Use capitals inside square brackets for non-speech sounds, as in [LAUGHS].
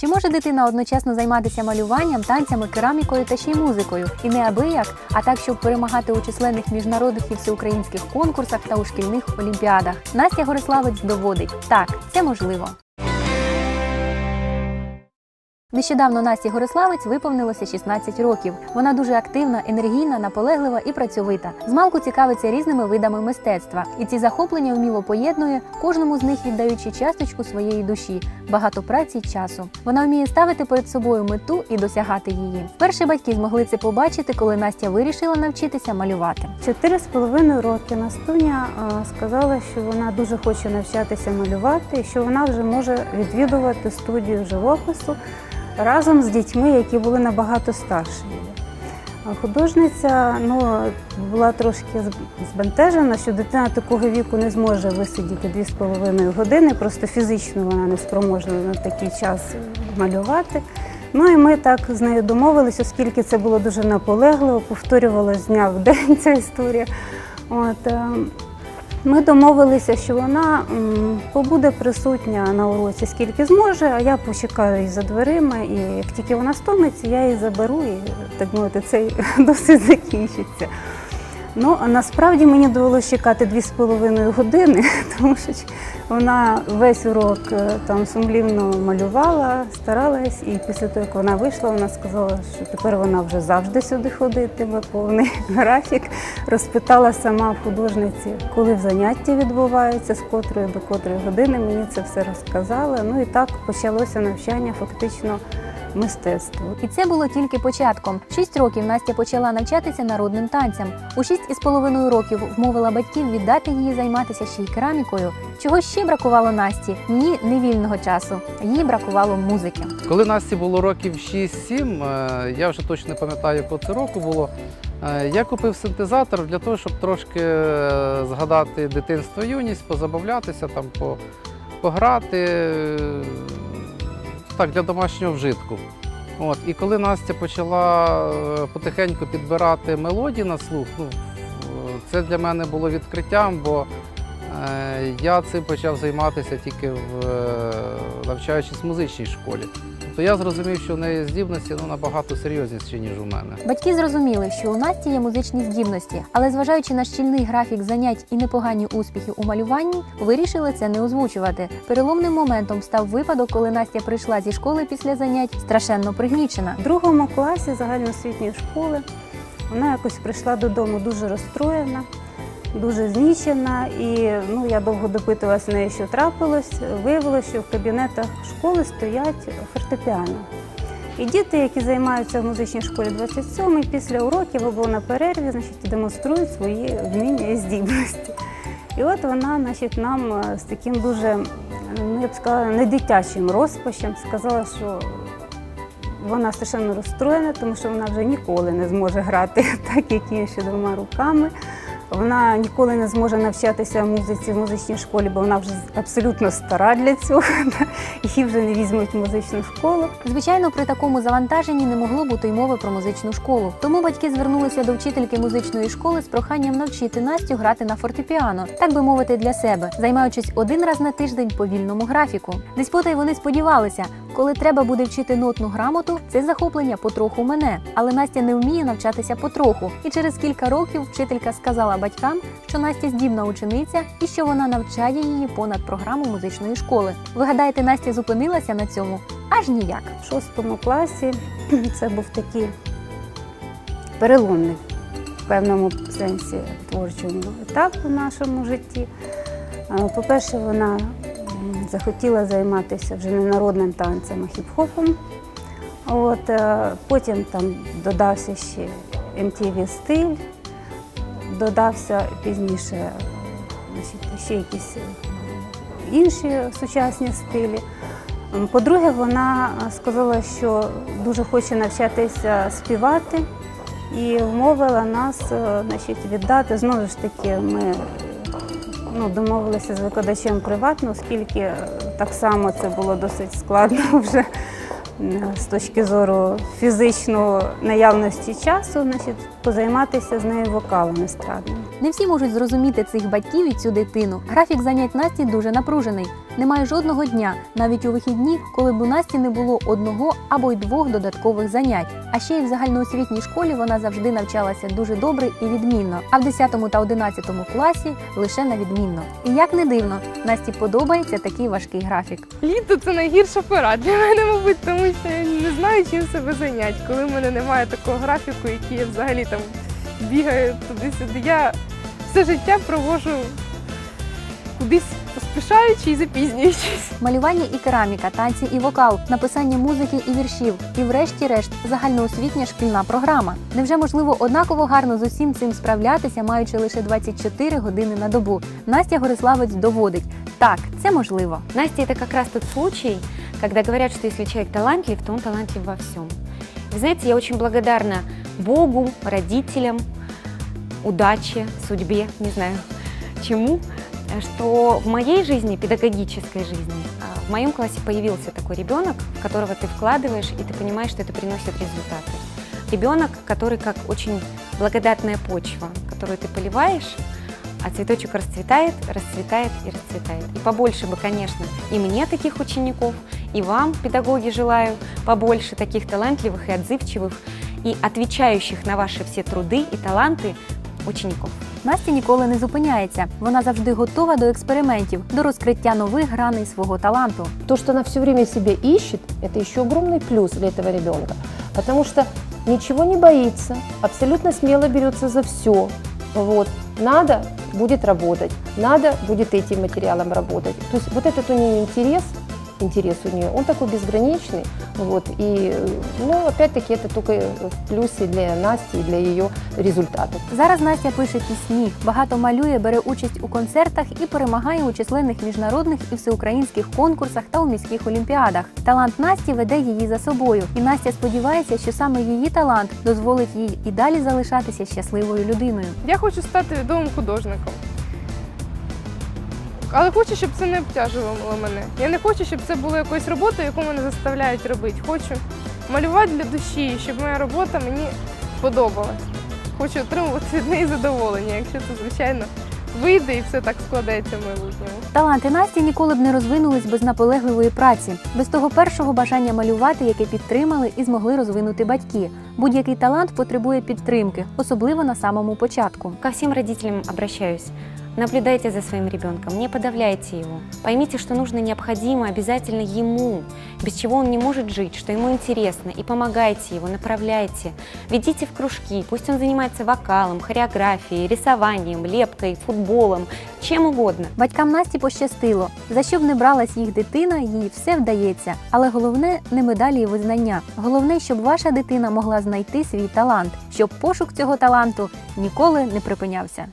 Чи може дитина одночасно займатися малюванням, танцями, керамікою та ще й музикою? І не аби як, а так, щоб перемагати у численних міжнародних і всеукраїнських конкурсах та у шкільних олімпіадах. Настя Гориславець доводить, так, це можливо. Нещодавно Насті Гориславець виповнилося 16 років. Вона дуже активна, енергійна, наполеглива і працьовита. Змалку цікавиться різними видами мистецтва, і ці захоплення вміло поєднує, кожному з них віддаючи часточку своєї душі, багато праці й часу. Вона вміє ставити перед собою мету і досягати її. Вперше батьки змогли це побачити, коли Настя вирішила навчитися малювати. Чотири з половиною роки Настуня сказала, що вона дуже хоче навчатися малювати, що вона вже може відвідувати студію живопису разом з дітьми, які були набагато старші. Художниця ну, була трошки збентежена, що дитина такого віку не зможе висидіти дві з половиною години, просто фізично вона не спроможна на такий час малювати. Ну і ми так з нею домовилися, оскільки це було дуже наполегливо, повторювалося з дня в день ця історія. От, е, ми домовилися, що вона побуде присутня на уроці скільки зможе, а я почекаю її за дверима, і як тільки вона стомиться, я її заберу і так мовити, цей [LAUGHS] досвід закінчиться. Ну, а насправді мені довелося чекати дві з половиною години, [LAUGHS] тому що вона весь урок е, там сумлівно малювала, старалась, і після того, як вона вийшла, вона сказала, що тепер вона вже завжди сюди ходитиме, повний [LAUGHS] графік. Розпитала сама в художниці, коли заняття відбуваються, з котрої до котрої години. Мені це все розказала. Ну і так почалося навчання фактично мистецтву. І це було тільки початком. Шість років Настя почала навчатися народним танцям. У шість із половиною років вмовила батьків віддати її займатися ще й керамікою. Чого ще бракувало Насті? Ні, не вільного часу. Їй бракувало музики. Коли Насті було років 6-7, е, я вже точно не пам'ятаю, якого це року було. е, Я купив синтезатор для того, щоб трошки е, згадати дитинство, юність, позабавлятися, там, по- пограти так, для домашнього вжитку. От. І коли Настя почала е, потихеньку підбирати мелодії на слух, ну, е, це для мене було відкриттям, бо я цим почав займатися тільки в, е, навчаючись в музичній школі. Тобто я зрозумів, що в неї здібності ну, набагато серйозніші, ніж у мене. Батьки зрозуміли, що у Насті є музичні здібності, але зважаючи на щільний графік занять і непогані успіхи у малюванні, вирішили це не озвучувати. Переломним моментом став випадок, коли Настя прийшла зі школи після занять страшенно пригнічена. В другому класі загальноосвітньої школи вона якось прийшла додому дуже розстроєна, дуже знічена. І ну, я довго допитувалася в неї, що трапилось. Виявилося, що в кабінетах школи стоять фортепіано. І діти, які займаються в музичній школі 27 після уроків або на перерві, значить, демонструють свої вміння і здібності. І от вона значить, нам е, з таким дуже, ну я б сказала, не розпачем сказала, що вона страшенно розстроєна, тому що вона вже ніколи не зможе грати [LAUGHS] так, як інші двома руками. Вона ніколи не зможе навчатися музиці в музичній школі, бо вона вже абсолютно стара для цього. [LAUGHS] Її вже не візьмуть в музичну школу. Звичайно, при такому завантаженні не могло бути й мови про музичну школу. Тому батьки звернулися до вчительки музичної школи з проханням навчити Настю грати на фортепіано, так би мовити, для себе, займаючись один раз на тиждень по вільному графіку. Десь потай вони сподівалися, коли треба буде вчити нотну грамоту, це захоплення потроху мене. Але Настя не вміє навчатися потроху. І через кілька років вчителька сказала батькам, що Настя здібна учениця і що вона навчає її понад програму музичної школи. Ви гадаєте, Настя зупинилася на цьому? Аж ніяк. В шостому класі [CLEARS THROAT] це був такий переломний в певному сенсі творчому етап у нашому житті. По-перше, вона захотіла займатися вже не народним танцем, а хіп-хопом. От, е, потім там додався ще MTV стиль, додався пізніше значить, ще якісь інші сучасні стилі. По-друге, вона сказала, що дуже хоче навчатися співати і вмовила нас е, значить, віддати. Знову ж таки, ми ну, домовилися з викладачем приватно, оскільки е, так само це було досить складно [LAUGHS] вже з точки зору фізичної наявності часу, значить, позайматися з нею вокалом естрадним. Не всі можуть зрозуміти цих батьків і цю дитину. Графік занять Насті дуже напружений. Немає жодного дня, навіть у вихідні, коли б у Насті не було одного або й двох додаткових занять. А ще й в загальноосвітній школі вона завжди навчалася дуже добре і відмінно, а в 10 та 11 класі лише на відмінно. І як не дивно, Насті подобається такий важкий графік. Літо це найгірша пора для мене, мабуть, тому що я не знаю, чим себе зайняти, коли в мене немає такого графіку, який я взагалі там бігаю туди-сюди. Я все життя провожу кудись поспішаючи і запізнюючись. Малювання і кераміка, танці і вокал, написання музики і віршів, і врешті-решт загальноосвітня шкільна програма. Невже можливо однаково гарно з усім цим справлятися, маючи лише 24 години на добу? Настя Гориславець доводить, так, це можливо. Настя это как раз тот случай, когда говорят, что если человек талантлив, то он талантлив во всем. Вы знаете, я очень благодарна Богу, родителям, удаче, судьбе, не знаю чему, э, Что в моей жизни, педагогической жизни, а, в моем классе появился такой ребенок, в которого ты вкладываешь, и ты понимаешь, что это приносит результаты. Ребенок, который как очень благодатная почва, которую ты поливаешь, а цветочек расцветает, расцветает и расцветает. И побольше бы, конечно, и мне таких учеников, и вам, педагоги, желаю побольше таких талантливых и отзывчивых, и отвечающих на ваши все труды и таланты учеников. Настя ніколи не зупиняється. Вона завжди готова до експериментів, до розкриття нових граней свого таланту. То, что она все время себя ищет, это еще огромный плюс для этого ребенка. Потому что ничего не боится, абсолютно смело берется за все. Вот. Надо, будет работать. Надо, будет этим материалом работать. То есть вот этот у нее интерес, интерес у нее, он такой безграничный. Вот. И, э, ну, опять-таки, это только в плюсе для Насти и для ее результатов. Зараз Настя пише пісні, багато малює, бере участь у концертах і перемагає у численних міжнародних і всеукраїнських конкурсах та у міських олімпіадах. Талант Насті веде її за собою, і Настя сподівається, що саме її талант дозволить їй і далі залишатися щасливою людиною. Я хочу стати відомим художником. Але хочу, щоб це не обтяжувало мене. Я не хочу, щоб це було якоюсь роботою, яку мене заставляють робити. Хочу малювати для душі, щоб моя робота мені подобалась. Хочу отримувати від неї задоволення, якщо це, звичайно, вийде і все так складеться в майбутньому. Таланти Насті ніколи б не розвинулись без наполегливої праці, без того першого бажання малювати, яке підтримали і змогли розвинути батьки. Будь-який талант потребує підтримки, особливо на самому початку. Ко всем родителям обращаюсь. Наблюдайте за своим ребенком, не подавляйте его. Поймите, что нужно необходимо обязательно ему, без чего он не может жить, что ему интересно, и помогайте его, направляйте. Ведите в кружки, пусть он занимается вокалом, хореографией, рисованием, лепкой, футболом, чем угодно. Батькам Насті пощастило. За що б не бралась їх дитина, їй все вдається. Але головне не медалі і визнання. Головне, щоб ваша дитина могла знайти свій талант, щоб пошук цього таланту ніколи не припинявся.